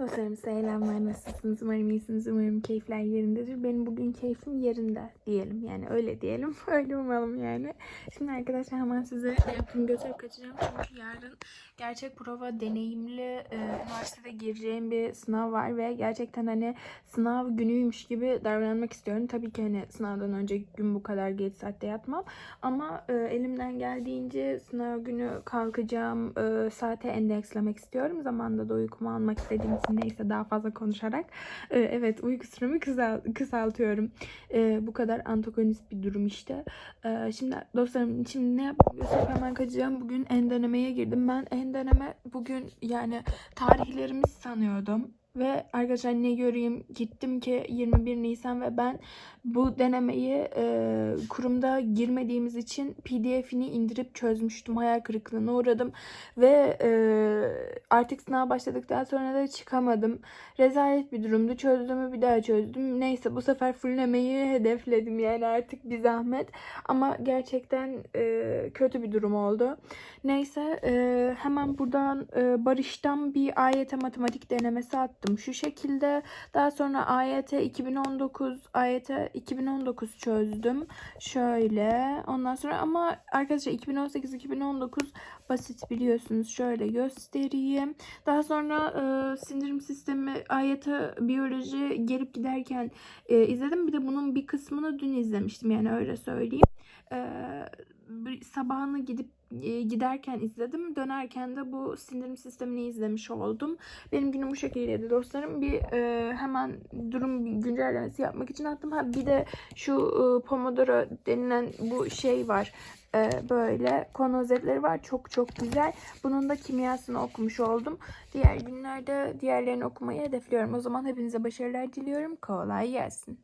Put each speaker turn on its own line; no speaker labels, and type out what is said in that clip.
Dostlarım selamlar nasılsınız? Umarım iyisiniz. Umarım keyifler yerindedir. Benim bugün keyfim yerinde diyelim. Yani öyle diyelim. Öyle umalım yani. Şimdi arkadaşlar hemen size yaptığım götürüp kaçacağım. Çünkü yarın gerçek prova deneyimli e, üniversitede gireceğim bir sınav var ve gerçekten hani sınav günüymüş gibi davranmak istiyorum. Tabii ki hani sınavdan önceki gün bu kadar geç saatte yatmam. Ama e, elimden geldiğince sınav günü kalkacağım e, saate endekslemek istiyorum. Zamanda da uykumu almak istediğim için neyse daha fazla konuşarak. E, evet uyku süremi kısal, kısaltıyorum. E, bu kadar antagonist bir durum işte. E, şimdi dostlarım şimdi ne gösterip hemen kaçacağım. Bugün en denemeye girdim. Ben en deneme bugün yani tarihlerimi sanıyordum. Ve arkadaşlar ne göreyim gittim ki 21 Nisan ve ben bu denemeyi e, kurumda girmediğimiz için pdf'ini indirip çözmüştüm. Hayal kırıklığına uğradım. Ve e, artık sınav başladıktan sonra da çıkamadım. Rezalet bir durumdu. Çözdüğümü bir daha çözdüm. Neyse bu sefer fulllemeyi hedefledim yani artık bir zahmet. Ama gerçekten e, kötü bir durum oldu. Neyse e, hemen buradan e, Barış'tan bir AYT matematik denemesi attım. Şu şekilde daha sonra AYT 2019 AYT 2019 çözdüm. Şöyle ondan sonra ama arkadaşlar 2018-2019 basit biliyorsunuz. Şöyle göstereyim. Daha sonra e, sindirim sistemi AYT biyoloji gelip giderken e, izledim. Bir de bunun bir kısmını dün izlemiştim yani öyle söyleyeyim. E, bir sabahını gidip e, giderken izledim. Dönerken de bu sindirim sistemini izlemiş oldum. Benim günüm bu şekildeydi dostlarım. Bir e, hemen durum güncellemesi yapmak için attım. Ha bir de şu e, Pomodoro denilen bu şey var. E, böyle konu özetleri var. Çok çok güzel. Bunun da kimyasını okumuş oldum. Diğer günlerde diğerlerini okumayı hedefliyorum. O zaman hepinize başarılar diliyorum. Kolay gelsin.